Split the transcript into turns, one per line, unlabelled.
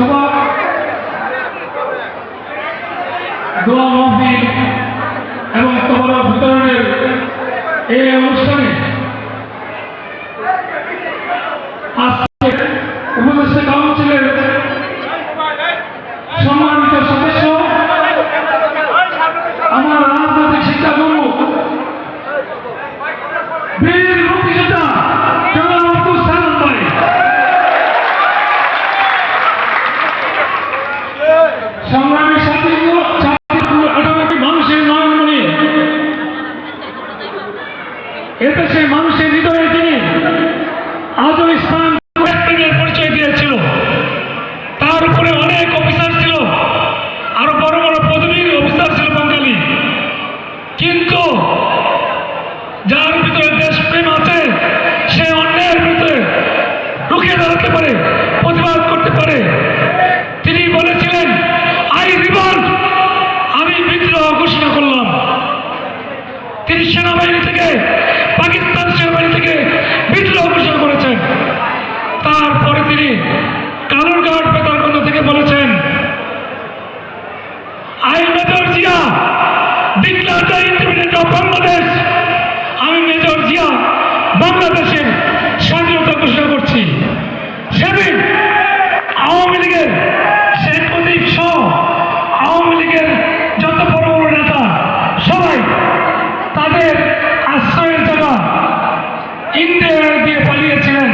সভা দোয়া মাহফিল এবং তোমার বিতরণের এই অনুষ্ঠানে আজকে উপদেষ্টা কাউন্সিলের এদেশের মানুষের হৃদয়ে তিনি আজও ইসলাম পরিচয় দিয়েছিল। তার উপরে অনেক অফিসার ছিল। আরও বড় বড় পদবীর অফিসার ছিল বাঙালি। কিন্তু যার ভিতরে দেশপ্রেম আছে, সে অন্যের ভিতরে রুখে দাঁড়াতে পারে, প্রতিবাদ করতে পারে। তিনি বলেছিলেন, আই রিভল্ট আমি বিদ্রোহ ঘোষণা করলাম। তিনি সেনাবাহিনী থেকে পাকিস্তান সেনাবাহিনী থেকে বিদ্রোহ ঘোষণা করেছেন। তারপরে তিনি কালুরঘাট বেতারকন্দ থেকে বলেছেন I major Zia declare the independent of Bangladesh পালিয়েছিলেন।